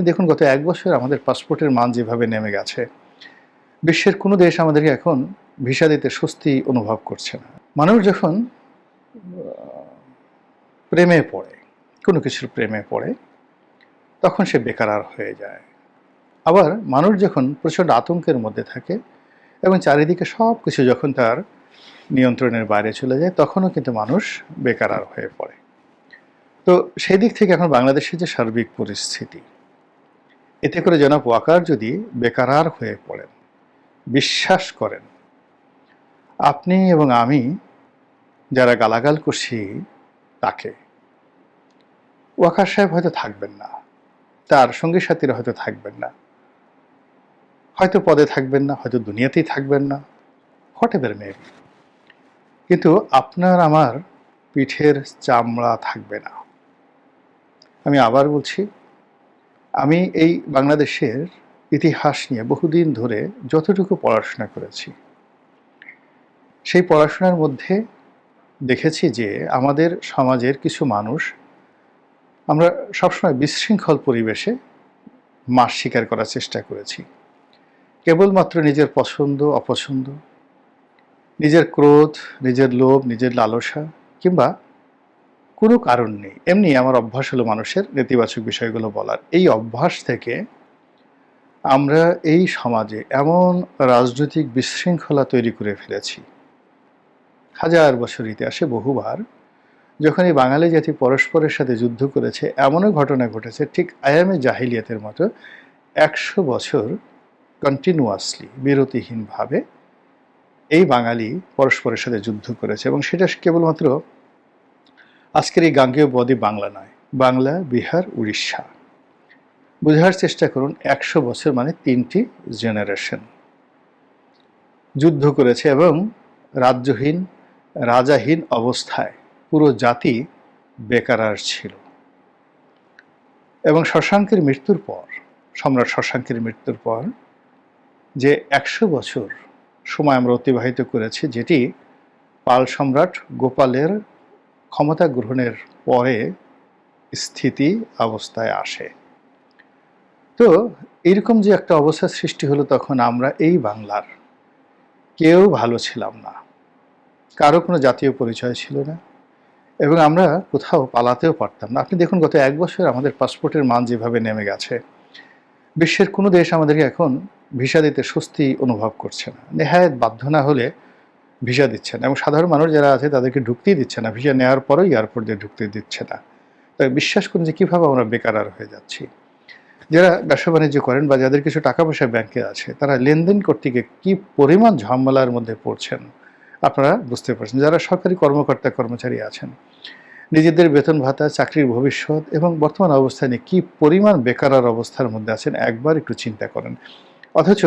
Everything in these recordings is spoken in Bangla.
আপনি দেখুন, গত এক বছর আমাদের পাসপোর্টের মান যেভাবে নেমে গেছে, বিশ্বের কোনো দেশ আমাদেরকে এখন ভিসা দিতে স্বস্তি অনুভব করছে না। মানুষ যখন প্রেমে পড়ে, কোনো কিছুর প্রেমে পড়ে, তখন সে বেকারার হয়ে যায়। আবার মানুষ যখন প্রচণ্ড আতঙ্কের মধ্যে থাকে এবং চারিদিকে সব কিছু যখন তার নিয়ন্ত্রণের বাইরে চলে যায়, তখনও কিন্তু মানুষ বেকারার হয়ে পড়ে। তো সেই দিক থেকে এখন বাংলাদেশের যে সার্বিক পরিস্থিতি এতে করে জনাব ওয়াকার যদি বেকারার হয়ে পড়েন, বিশ্বাস করেন, আপনি এবং আমি যারা গালাগাল করছি তাকে, ওয়াকার সাহেব হয়তো থাকবেন না, তার সঙ্গী সাথীরা হয়তো থাকবেন না, হয়তো পদে থাকবেন না, হয়তো দুনিয়াতেই থাকবেন না হোয়াট এভার মেবি কিন্তু আপনার আমার পিঠের চামড়া থাকবে না। আমি আবার বলছি আমি এই বাংলাদেশের ইতিহাস নিয়ে বহুদিন ধরে যতটুকু পড়াশোনা করেছি, সেই পড়াশোনার মধ্যে দেখেছি যে আমাদের সমাজের কিছু মানুষ আমরা সবসময় বিশৃঙ্খল পরিবেশে মাস স্বীকার করার চেষ্টা করেছি। কেবলমাত্র নিজের পছন্দ, অপছন্দ, নিজের ক্রোধ, নিজের লোভ, নিজের লালসা কিংবা কোনো কারণ নেই। এমনি আমার অভ্যাস হলো মানুষের নেতিবাচক বিষয়গুলো বলার। এই অভ্যাস থেকে আমরা এই সমাজে এমন রাজনৈতিক বিশৃঙ্খলা তৈরি করে ফেলেছি। হাজার বছর ইতিহাসে বহুবার যখন এই বাঙালি জাতি পরস্পরের সাথে যুদ্ধ করেছে, এমনও ঘটনা ঘটেছে, ঠিক আয়ামে জাহিলিয়াতের মতো একশো বছর কন্টিনিউয়াসলি বিরতিহীনভাবে এই বাঙালি পরস্পরের সাথে যুদ্ধ করেছে এবং সেটা কেবলমাত্র আজকের এই গাঙ্গেয় বদ্বীপ বাংলা নয়, বাংলা, বিহার, উড়িষ্যা। বোঝার চেষ্টা করুন, একশো বছর মানে তিনটি জেনারেশন যুদ্ধ করেছে এবং রাজ্যহীন, রাজাহীন অবস্থায় পুরো জাতি বেকারার ছিল। এবং শশাঙ্কের মৃত্যুর পর, সম্রাট শশাঙ্কের মৃত্যুর পর যে একশো বছর সময় আমরা অতিবাহিত করেছি, যেটি পাল সম্রাট গোপালের ক্ষমতা গ্রহণের পরে স্থিতি অবস্থায় আসে। তো এরকম যে একটা অবস্থা সৃষ্টি হলো তখন আমরা এই বাংলার কেউ ভালো ছিলাম না। কারও কোনো জাতীয় পরিচয় ছিল না এবং আমরা কোথাও পালাতেও পারতাম না। আপনি দেখুন গত এক বছর আমাদের পাসপোর্টের মান যেভাবে নেমে গেছে, বিশ্বের কোনো দেশ আমাদেরকে এখন ভিসা দিতে স্বস্তি অনুভব করছে না। নেহায়ত বাধ্য না হলে ভিসা দিচ্ছে না। এবং সাধারণ মানুষ যারা আছে, তাদেরকে ঢুকতেই দিচ্ছে না। ভিসা নেওয়ার পরেও এয়ারপোর্ট দিয়ে ঢুকতে দিচ্ছে না। তাই বিশ্বাস করুন যে কীভাবে আমরা বেকারার হয়ে যাচ্ছি। যারা ব্যবসা বাণিজ্য করেন বা যাদের কিছু টাকা পয়সা ব্যাংকে আছে, তারা লেনদেন করতে গিয়ে কী পরিমাণ ঝামেলার মধ্যে পড়ছেন, আপনারা বুঝতে পারছেন। যারা সরকারি কর্মকর্তা, কর্মচারী আছেন, নিজেদের বেতন ভাতা, চাকরির ভবিষ্যৎ এবং বর্তমান অবস্থায় নিয়ে কী পরিমাণ বেকারার অবস্থার মধ্যে আছেন, একবার একটু চিন্তা করেন। অথচ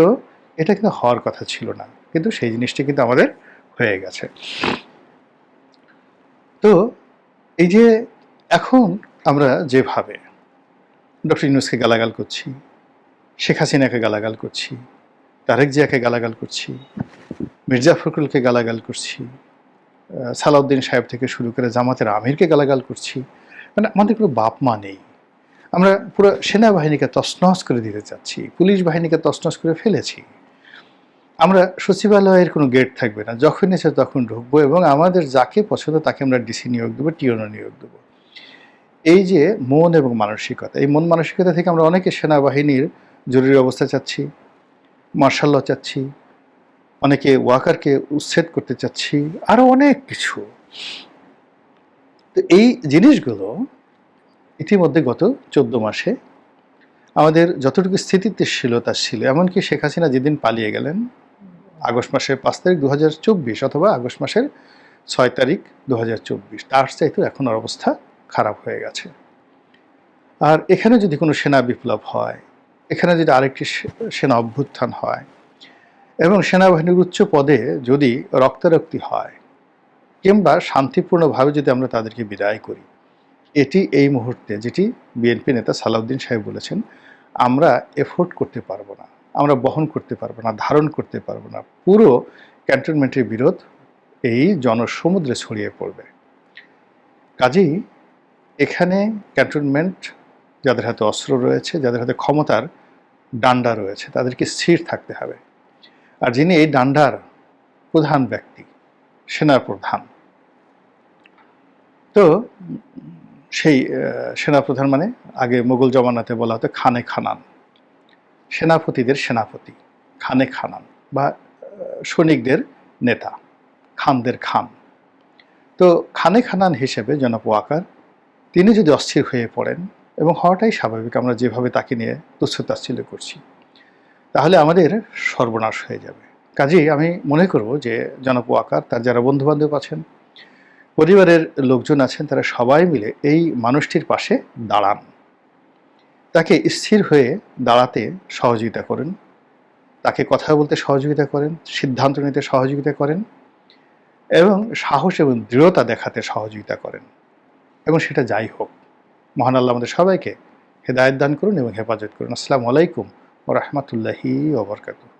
এটা কিন্তু হওয়ার কথা ছিল না। কিন্তু সেই জিনিসটি কিন্তু আমাদের হয়ে গেছে। তো এই যে এখন আমরা যেভাবে ডক্টর ইউনুসকে গালাগাল করছি, শেখ হাসিনাকে গালাগাল করছি, তারেক জিয়াকে গালাগাল করছি, মির্জা ফখরুলকে গালাগাল করছি সালাউদ্দিন সাহেব থেকে শুরু করে জামাতের আমিরকে গালাগাল করছি মানে আমাদের কোনো বাপ মা নেই। আমরা পুরো সেনাবাহিনীকে তছনছ করে দিতে চাচ্ছি, পুলিশ বাহিনীকে তছনছ করে ফেলেছি। আমরা সচিবালয়ের কোনো গেট থাকবে না। যখন এসে তখন ঢুকবো এবং আমাদের যাকে পছন্দ তাকে আমরা ডিসি নিয়োগ দেবো টিওনো নিয়োগ দেবো। এই যে মন এবং মানসিকতা, এই মন মানসিকতা থেকে আমরা অনেকে সেনাবাহিনীর জরুরি অবস্থা চাচ্ছি মার্শাল ল চাচ্ছি, অনেকে ওয়াকারকে উচ্ছেদ করতে চাচ্ছি আরও অনেক কিছু। তো এই জিনিসগুলো ইতিমধ্যে গত চোদ্দ মাসে আমাদের যতটুকু স্থিতিশীলতা ছিল, এমনকি শেখ হাসিনা যেদিন পালিয়ে গেলেন আগস্ট মাসের পাঁচ তারিখ দু হাজার চব্বিশ অথবা আগস্ট মাসের ছয় তারিখ দু হাজার চব্বিশ। তার চাইতেও এখন অবস্থা খারাপ হয়ে গেছে। আর এখানে যদি কোনো সেনা বিপ্লব হয়, এখানে যদি আরেকটি সেনা অভ্যুত্থান হয়, এবং সেনাবাহিনীর উচ্চ পদে যদি রক্তারক্তি হয়, কিংবা শান্তিপূর্ণভাবে যদি আমরা তাদেরকে বিদায় করি, এটি এই মুহূর্তে যেটি বিএনপি নেতা সালাউদ্দিন সাহেব বলেছেন, আমরা এফোর্ড করতে পারব না। আমরা বহন করতে পারব না, ধারণ করতে পারব না। পুরো ক্যান্টনমেন্টের বিরোধ এই জনসমুদ্রে ছড়িয়ে পড়বে। কাজেই এখানে ক্যান্টনমেন্ট যাদের হাতে অস্ত্র রয়েছে, যাদের হাতে ক্ষমতার ডান্ডা রয়েছে, তাদেরকে স্থির থাকতে হবে। আর যিনি এই ডান্ডার প্রধান ব্যক্তি সেনার প্রধান তো সেই সেনাপ্রধান মানে আগে মুঘল জমানাতে বলা হতো খানে খানান। সেনাপতিদের সেনাপতি, খানে খানান বা সৈনিকদের নেতা, খানদের খান। তো খানে খানান হিসেবে জনাব ওয়াকার, তিনি যদি অস্থির হয়ে পড়েন এবং হওয়াটাই স্বাভাবিক, আমরা যেভাবে তাকে নিয়ে তুচ্ছতাচ্ছিল্য করছি, তাহলে আমাদের সর্বনাশ হয়ে যাবে। কাজেই আমি মনে করব যে জনাব ওয়াকার, তার যারা বন্ধুবান্ধব আছেন, পরিবারের লোকজন আছেন, তারা সবাই মিলে এই মানুষটির পাশে দাঁড়ান। তাকে স্থির হয়ে দাঁড়াতে সহযোগিতা করেন। তাকে কথা বলতে সহযোগিতা করেন, সিদ্ধান্ত নিতে সহযোগিতা করেন এবং সাহস এবং দৃঢ়তা দেখাতে সহযোগিতা করেন। এবং সেটা যাই হোক। মহান আল্লাহ আমাদের সবাইকে হেদায়ত দান করুন এবং হেফাজত করুন। আসসালামু আলাইকুম ও রহমতুল্লাহি ওবরকাতু